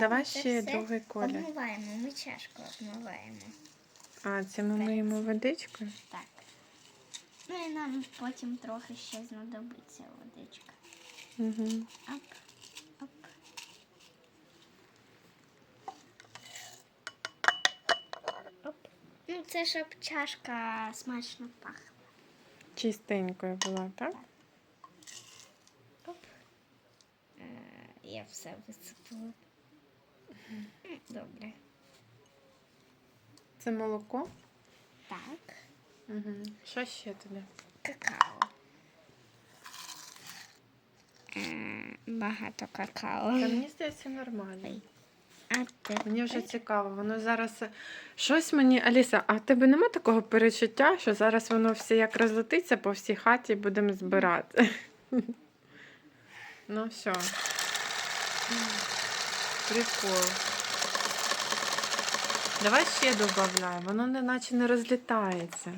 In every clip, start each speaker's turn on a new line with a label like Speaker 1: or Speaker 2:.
Speaker 1: Давай
Speaker 2: це
Speaker 1: ще
Speaker 2: все
Speaker 1: другий колір.
Speaker 2: Обмиваємо, ми чашку обмиваємо.
Speaker 1: А, це ми миємо водичкою?
Speaker 2: Так. Ну і нам потім трохи ще знадобиться водичка.
Speaker 1: Угу.
Speaker 2: Оп, оп. Оп. Ну, це щоб чашка смачно пахла.
Speaker 1: Чистенькою була, так?
Speaker 2: Оп. Е, я все висипала. Добре.
Speaker 1: Це молоко?
Speaker 2: Так.
Speaker 1: Угу. Що ще туди?
Speaker 2: Какао. Багато какао.
Speaker 1: Та мені здається нормально.
Speaker 2: А ти?
Speaker 1: Мені вже цікаво, воно зараз е, щось мені. Аліса, а в тебе нема такого перечуття, що зараз воно все як розлетиться по всій хаті і будемо збирати. Ну все. Прикол. Давай ще додаємо, воно не наче не розлітається.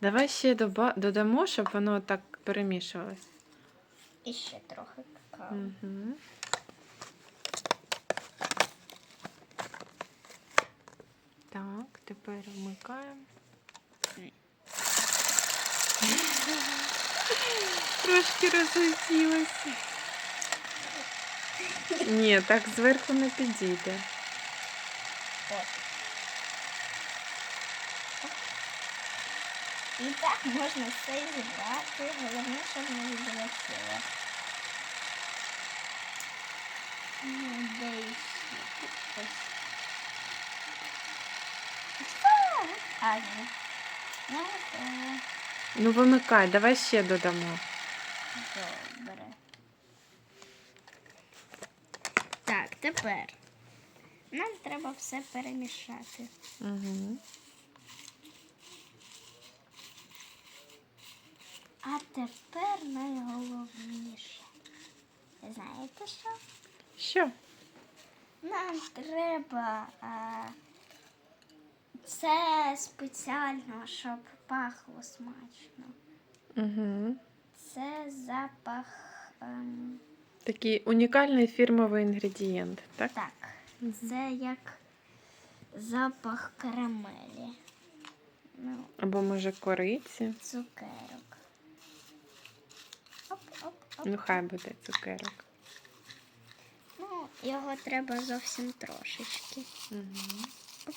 Speaker 1: Давай ще додамо, щоб воно так перемішувалось.
Speaker 2: І ще трохи какао.
Speaker 1: Угу. Так, тепер вмикаємо. Трошки розлетілося. Ні, так зверху не підійде.
Speaker 2: От. І так можна все зібрати. Головне, щоб не відлетіло. Ну, де ще? Ось. А, А, ні. Ну, е,
Speaker 1: Ну, вимикай, давай ще додамо.
Speaker 2: добре. Тепер. Нам треба все перемішати.
Speaker 1: Угу.
Speaker 2: А тепер найголовніше. Знаєте що?
Speaker 1: Що?
Speaker 2: Нам треба а, це спеціально, щоб пахло смачно.
Speaker 1: Угу.
Speaker 2: Це запах. ем,
Speaker 1: Такий унікальний фірмовий інгредієнт, так?
Speaker 2: так, це як запах карамелі. Ну,
Speaker 1: Або може кориці.
Speaker 2: цукерок. Оп, оп, оп.
Speaker 1: Ну, хай буде цукерок.
Speaker 2: Ну, його треба зовсім трошечки.
Speaker 1: Угу.
Speaker 2: Оп.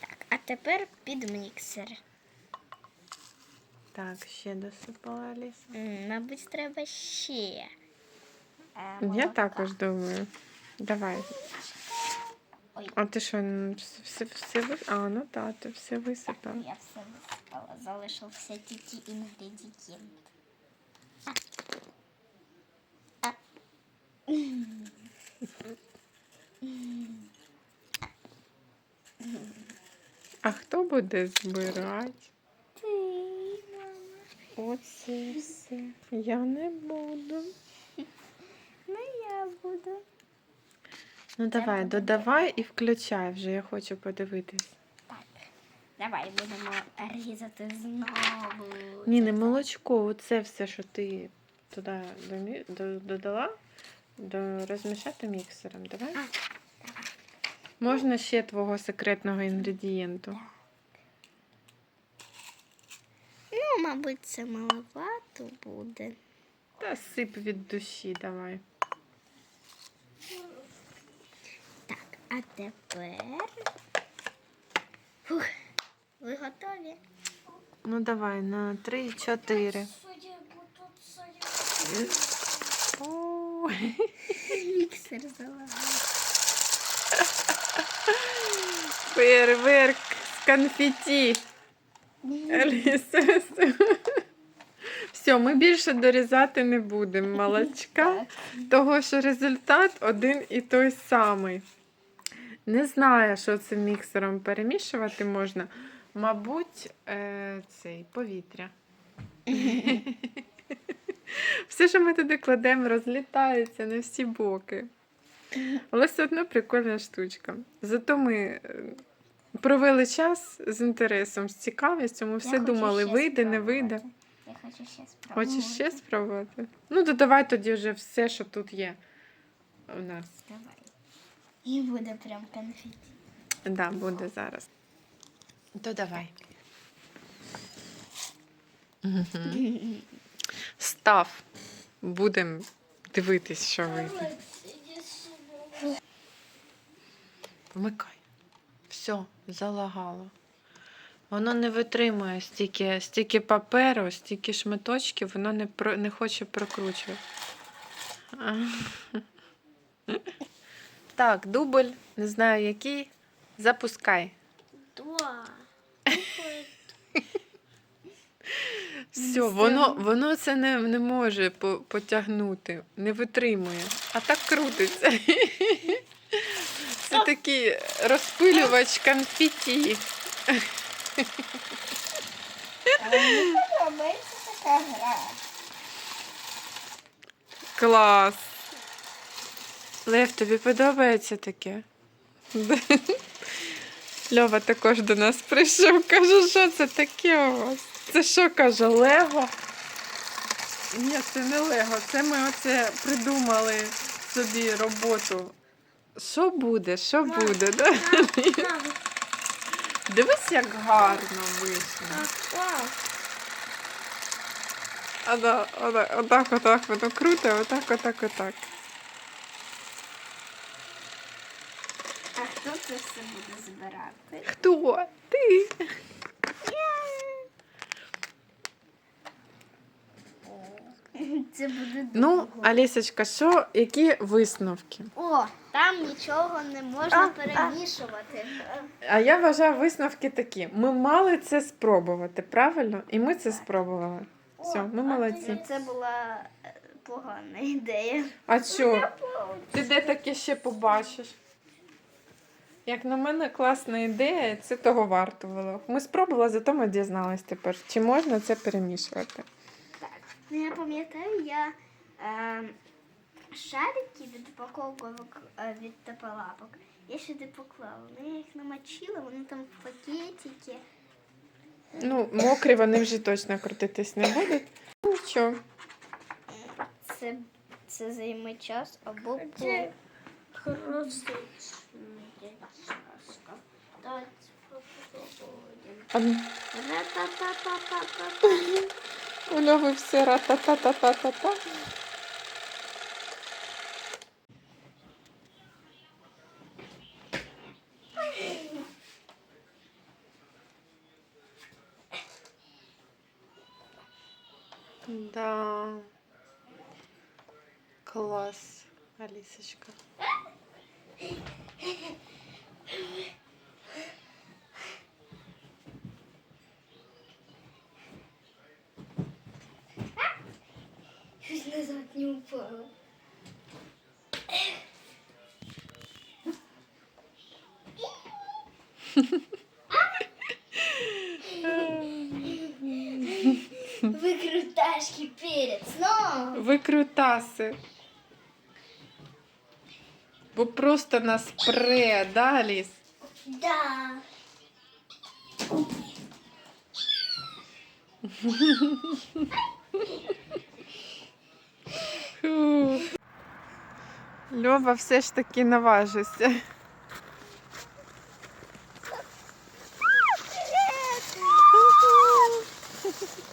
Speaker 2: Так, а тепер під міксер.
Speaker 1: Так, ще досипала Аліса.
Speaker 2: М, Мабуть, треба ще. е,
Speaker 1: Я
Speaker 2: молока.
Speaker 1: також думаю. Давай.
Speaker 2: Ой,
Speaker 1: А ти що, м, все, все ви... А, ну так, ти все висипав.
Speaker 2: я все висипала, залишився тільки інгредієнт. А. А.
Speaker 1: А хто буде збирати? Оце все. Я не буду.
Speaker 2: Ну, я буду.
Speaker 1: Ну давай,
Speaker 2: буде
Speaker 1: додавай і включай вже, я хочу подивитись.
Speaker 2: Так, давай будемо різати знову.
Speaker 1: Ні, не молочко, оце все, що ти туди домі- додала, до... розмішати міксером. Давай.
Speaker 2: А,
Speaker 1: Можна ще твого секретного інгредієнту.
Speaker 2: Ну, мабуть, це маловато буде.
Speaker 1: Та сип від душі, давай.
Speaker 2: Так, а тепер. Фух, ви готові?
Speaker 1: Ну давай на 3-4. О,
Speaker 2: Міксер залагав.
Speaker 1: Фейерверк з конфеті. Все, ми більше дорізати не будемо молочка, того що результат один і той самий. Не знаю, що цим міксером перемішувати можна. Мабуть, е, цей повітря. Все, що ми туди кладемо, розлітається на всі боки. Але все одно прикольна штучка. Зато ми е, провели час з інтересом, з цікавістю. Ми все думали, вийде, не вийде.
Speaker 2: Я хочу ще спробувати.
Speaker 1: Хочеш ще спробувати? Ну, додавай тоді вже все, що тут є. у нас.
Speaker 2: Давай. І буде прям конфеті.
Speaker 1: Да, буде зараз. То давай. Мгм. Став. Будемо дивитись, що вийде. Вмикай. Все, залагало. Воно не витримує стільки, стільки паперу, стільки шматочків, воно не, про, не хоче прокручувати. Так, дубль, не знаю який. Запускай.
Speaker 2: Два.
Speaker 1: Все, воно, воно це не, не може потягнути, не витримує, а так крутиться. Такий розпилювач конфеті. Клас. Лев, тобі подобається таке? Льова також до нас прийшов, каже, що це таке у вас? Це що каже, Лего? Ні, це не Лего, це ми оце придумали собі роботу. Що буде? Що буде? Да? Дивись, як гарно вийшло.
Speaker 2: Вау.
Speaker 1: А да, отак, отак, отак воно круто, отак, отак, отак.
Speaker 2: А хто це все буде збирати?
Speaker 1: Хто? Ти?
Speaker 2: Це буде
Speaker 1: Ну. Алісочка, що, які висновки?
Speaker 2: О, там нічого не можна перемішувати.
Speaker 1: А я вважаю висновки такі. Ми мали це спробувати, правильно? І ми це спробували. Все, ми молодці.
Speaker 2: Це була е, погана ідея.
Speaker 1: А що? Ти де таке ще побачиш? Як на мене, класна ідея, це того вартувало. Ми спробували, зато ми дізналися тепер, чи можна це перемішувати.
Speaker 2: Ну я пам'ятаю, я е, шарики від упаковок е, від тапалапок. Я сюди поклала. Ну, я їх намочила, вони там в пакетики.
Speaker 1: Ну, мокрі вони вже точно крутитись не будуть. Нічого.
Speaker 2: Це, це займе час або по... Красочна чашка. Давайте Ра-та-та-та-та-та-та.
Speaker 1: У Льови все ра-та-та-та-та-та-та. Да. Класс, Алисочка.
Speaker 2: назад не упала. Выкруташки перед сном.
Speaker 1: Выкрутасы. Вы просто на спре, да, Алис?
Speaker 2: Да.
Speaker 1: Фу. Льова все ж таки наважився.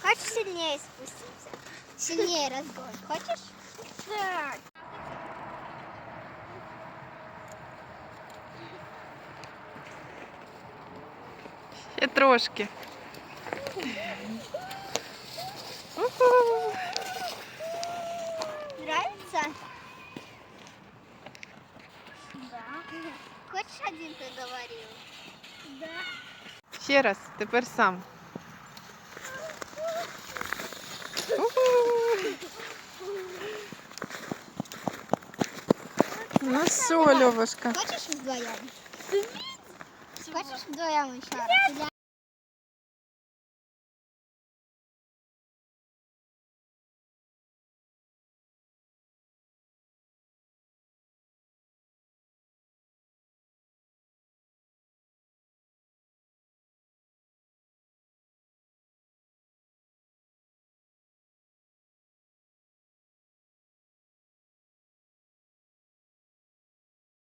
Speaker 2: Хочешь сильнее спуститься? Сильнее разгон. Хочешь? Так.
Speaker 1: Ще трошки. Уху.
Speaker 2: Нравится? Хочешь один ты говорил? Да.
Speaker 1: Ще раз, теперь сам. Ну що, Льовушка?
Speaker 2: Хочеш вдвоєм? Хочеш вдвоєм ще раз?